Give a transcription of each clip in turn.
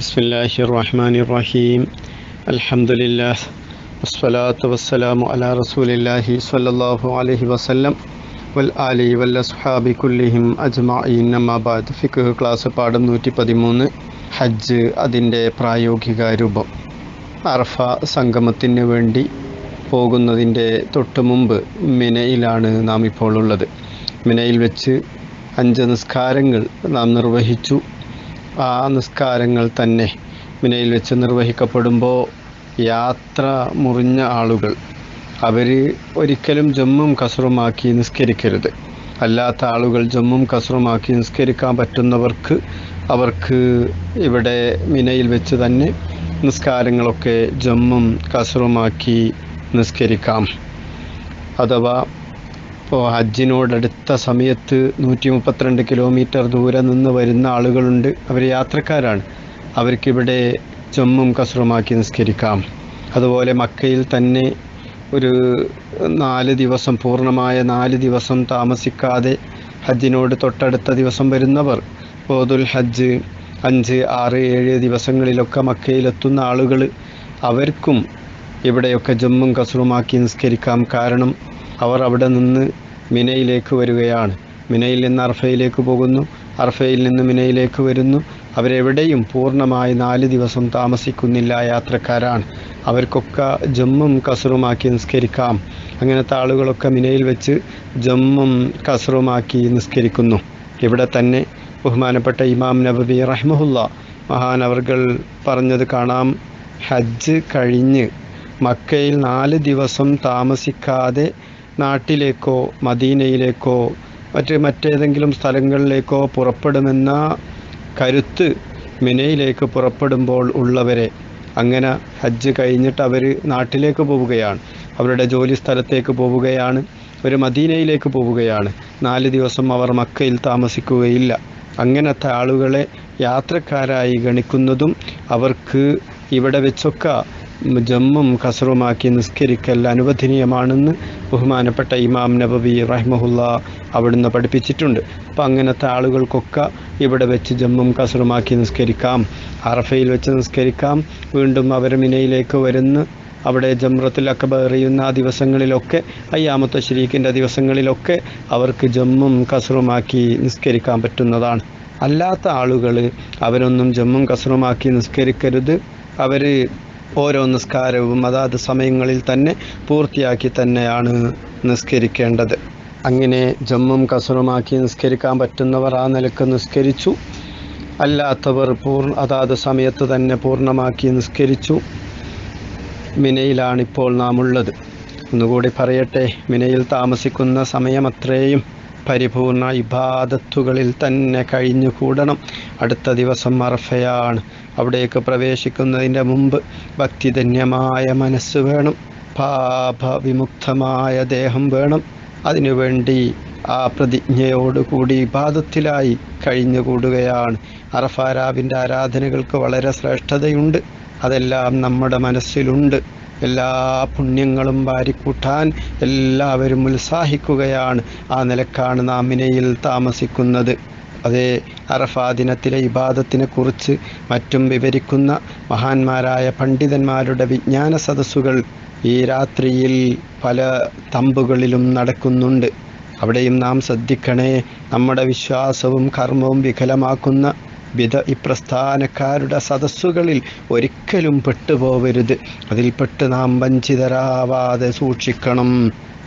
بسم الله الرحمن الرحيم الحمد لله والصلاة والسلام على رسول الله صلى الله عليه وسلم والآل والأصحاب كلهم أجمعين أما بعد ഫിഖ് class പാഠം നൂറ്റി പതിമൂന്ന് ഹജ്ജ് അതിൻ്റെ പ്രായോഗിക രൂപം അറഫ സംഗമത്തിന് വേണ്ടി പോകുന്നതിൻ്റെ തൊട്ട് മുമ്പ് മിനയിലാണ് നാം ഇപ്പോൾ ഉള്ളത് മിനയിൽ വെച്ച് അഞ്ച് നിസ്കാരങ്ങൾ നാം നിർവഹിച്ചു ആ നിസ്കാരങ്ങൾ തന്നെ മിനയിൽ വെച്ച് നിർവഹിക്കപ്പെടുമ്പോൾ യാത്ര മുറിഞ്ഞ ആളുകൾ അവർ ഒരിക്കലും ജമ്മും കസറുമാക്കി നിസ്കരിക്കരുത്. അല്ലാത്ത ആളുകൾ ജമ്മും കസറുമാക്കി നിസ്കരിക്കാൻ പറ്റുന്നവർക്ക് അവർക്ക് ഇവിടെ മിനയിൽ വെച്ച് തന്നെ നിസ്കാരങ്ങളൊക്കെ ജമ്മും കസറുമാക്കി നിസ്കരിക്കാം. അഥവാ ഇപ്പോൾ ഹജ്ജിനോടടുത്ത സമയത്ത് നൂറ്റി മുപ്പത്തിരണ്ട് കിലോമീറ്റർ ദൂരെ നിന്ന് വരുന്ന ആളുകളുണ്ട്. അവർ യാത്രക്കാരാണ്. അവർക്കിവിടെ ജമ്മും കസറുമാക്കി നിസ്കരിക്കാം. അതുപോലെ മക്കയിൽ തന്നെ ഒരു നാല് ദിവസം പൂർണമായ നാല് ദിവസം താമസിക്കാതെ ഹജ്ജിനോട് തൊട്ടടുത്ത ദിവസം വരുന്നവർ പോതുൽ ഹജ്ജ് അഞ്ച് ആറ് ഏഴ് ദിവസങ്ങളിലൊക്കെ മക്കയിലെത്തുന്ന ആളുകൾ അവർക്കും ഇവിടെയൊക്കെ ജമ്മും കസറുമാക്കി നിസ്കരിക്കാം കാരണം അവർ അവിടെ നിന്ന് മിനയിലേക്ക് വരികയാണ്. മിനയിൽ നിന്ന് അർഫയിലേക്ക് പോകുന്നു. അർഫയിൽ നിന്ന് മിനയിലേക്ക് വരുന്നു. അവരെവിടെയും പൂർണമായി നാല് ദിവസം താമസിക്കുന്നില്ല യാത്രക്കാരാണ്. അവർക്കൊക്കെ ജമ്മും കസറുമാക്കി നിസ്കരിക്കാം. അങ്ങനത്തെ ആളുകളൊക്കെ മിനയിൽ വെച്ച് ജമ്മും കസറുമാക്കി നിസ്കരിക്കുന്നു. ഇവിടെ തന്നെ ബഹുമാനപ്പെട്ട ഇമാം നബബി റഹ്മുല്ല മഹാനവർകൾ പറഞ്ഞത് കാണാം. ഹജ്ജ് കഴിഞ്ഞ് മക്കയിൽ നാല് ദിവസം താമസിക്കാതെ നാട്ടിലേക്കോ മദീനയിലേക്കോ മറ്റ് മറ്റേതെങ്കിലും സ്ഥലങ്ങളിലേക്കോ പുറപ്പെടുമെന്ന കരുത്ത് മിനയിലേക്ക് പുറപ്പെടുമ്പോൾ ഉള്ളവരെ അങ്ങനെ ഹജ്ജ് കഴിഞ്ഞിട്ട് അവർ നാട്ടിലേക്ക് പോവുകയാണ്. അവരുടെ ജോലി സ്ഥലത്തേക്ക് പോവുകയാണ്. ഒരു മദീനയിലേക്ക് പോവുകയാണ്. നാല് ദിവസം അവർ മക്കയിൽ താമസിക്കുകയില്ല. അങ്ങനത്തെ ആളുകളെ യാത്രക്കാരായി ഗണിക്കുന്നതും അവർക്ക് ഇവിടെ വെച്ചൊക്കെ ജമ്മും കസറുമാക്കി നിസ്കരിക്കൽ അനുവദനീയമാണെന്ന് ബഹുമാനപ്പെട്ട ഇമാം നബബി റഹ്മഹുല്ല അവിടുന്ന് പഠിപ്പിച്ചിട്ടുണ്ട്. അപ്പം അങ്ങനത്തെ ആളുകൾക്കൊക്കെ ഇവിടെ വെച്ച് ജമ്മും കസറുമാക്കി നിസ്കരിക്കാം. അറഫയിൽ വെച്ച് നിസ്കരിക്കാം. വീണ്ടും അവർ മിനയിലേക്ക് വരുന്ന അവിടെ ജമ്രത്തിൽ അക്കബ എറിയുന്ന ആ ദിവസങ്ങളിലൊക്കെ അയ്യാമത്തെ ശരീക്കിന്റെ ദിവസങ്ങളിലൊക്കെ അവർക്ക് ജമ്മും കസറുമാക്കി നിസ്കരിക്കാൻ പറ്റുന്നതാണ്. അല്ലാത്ത ആളുകൾ അവരൊന്നും ജമ്മും കസറുമാക്കി നിസ്കരിക്കരുത്. അവർ ഓരോ നിസ്കാരവും അതാത് സമയങ്ങളിൽ തന്നെ പൂർത്തിയാക്കി തന്നെയാണ് നിസ്കരിക്കേണ്ടത്. അങ്ങനെ ജമ്മും കസറുമാക്കി നിസ്കരിക്കാൻ പറ്റുന്നവർ ആ നിലയ്ക്ക് നിസ്കരിച്ചു. അല്ലാത്തവർ പൂർണ അതാത് സമയത്ത് തന്നെ പൂർണമാക്കി നിസ്കരിച്ചു. മിനയിലാണിപ്പോൾ നാം ഉള്ളത് ഒന്നുകൂടി പറയട്ടെ മിനയിൽ താമസിക്കുന്ന സമയമത്രയും പരിപൂർണ ഇബാദത്തുകളിൽ തന്നെ കഴിഞ്ഞു കൂടണം അടുത്ത ദിവസം അറഫയാണ് അവിടേക്ക് പ്രവേശിക്കുന്നതിന്റെ മുമ്പ് ഭക്തിധന്യമായ മനസ്സ് വേണം. പാപവിമുക്തമായ ദേഹം വേണം. അതിനുവേണ്ടി ആ പ്രതിജ്ഞയോടുകൂടി വിവാദത്തിലായി കഴിഞ്ഞുകൂടുകയാണ്. അറഫാരാവിന്റെ ആരാധനകൾക്ക് വളരെ ശ്രേഷ്ഠതയുണ്ട്. അതെല്ലാം നമ്മുടെ മനസ്സിലുണ്ട്. എല്ലാ പുണ്യങ്ങളും വാരിക്കൂട്ടാൻ എല്ലാവരും ഉത്സാഹിക്കുകയാണ്. ആ നിലക്കാണ് നാം മിനയിൽ താമസിക്കുന്നത്. അതേ അറഫാ ദിനത്തിലെ ഇബാദത്തിനെ കുറിച്ച് മറ്റും വിവരിക്കുന്ന മഹാന്മാരായ പണ്ഡിതന്മാരുടെ വിജ്ഞാന സദസ്സുകൾ ഈ രാത്രിയിൽ പല തമ്പുകളിലും നടക്കുന്നുണ്ട്. അവിടെയും നാം ശ്രദ്ധിക്കണേ നമ്മുടെ വിശ്വാസവും കർമ്മവും വികലമാക്കുന്ന വിധ ഇപ്രസ്ഥാനക്കാരുടെ പ്രസ്ഥാനക്കാരുടെ സദസ്സുകളിൽ ഒരിക്കലും പെട്ടുപോവരുത്. അതിൽപ്പെട്ട് നാം വഞ്ചിതരാവാതെ സൂക്ഷിക്കണം.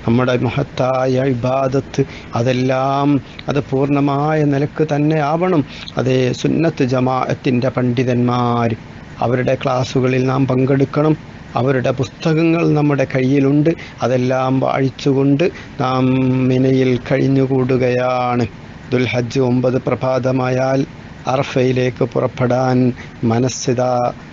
നമ്മുടെ മഹത്തായ ഇബാദത്ത് അതെല്ലാം അത് പൂർണമായ നിലയ്ക്ക് തന്നെ ആവണം. അതേ സുന്നത്ത് ജമാഅത്തിന്റെ പണ്ഡിതന്മാർ അവരുടെ ക്ലാസ്സുകളിൽ നാം പങ്കെടുക്കണം. അവരുടെ പുസ്തകങ്ങൾ നമ്മുടെ കയ്യിലുണ്ട്. അതെല്ലാം വായിച്ചുകൊണ്ട് നാം മിനയിൽ കഴിഞ്ഞുകൂടുകയാണ്. ദുൽഹജ്ജ് ഒമ്പത് പ്രഭാതമായാൽ അറഫയിലേക്ക് പുറപ്പെടാൻ മനസ്സിത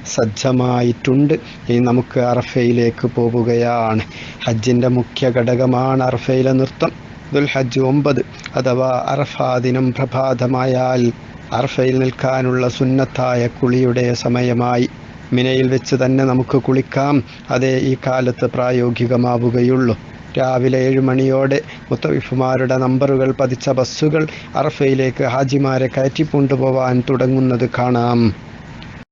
സജ്ജമായിട്ടുണ്ട്. ഇനി നമുക്ക് അറഫയിലേക്ക് പോവുകയാണ്. ഹജ്ജിന്റെ മുഖ്യ ഘടകമാണ് അറഫയിലെ നൃത്തം. ദുൽഹജ്ജ് ഒമ്പത് അഥവാ അറഫാ ദിനം പ്രഭാതമായാൽ അറഫയിൽ നിൽക്കാനുള്ള സുന്നത്തായ കുളിയുടെ സമയമായി. മിനയിൽ വെച്ച് തന്നെ നമുക്ക് കുളിക്കാം. അതേ ഈ കാലത്ത് പ്രായോഗികമാവുകയുള്ളൂ. രാവിലെ ഏഴ് മണിയോടെ മുത്തവിഫുമാരുടെ നമ്പറുകൾ പതിച്ച ബസ്സുകൾ അറഫയിലേക്ക് ഹാജിമാരെ കയറ്റിക്കൊണ്ടുപോവാൻ തുടങ്ങുന്നത് കാണാം.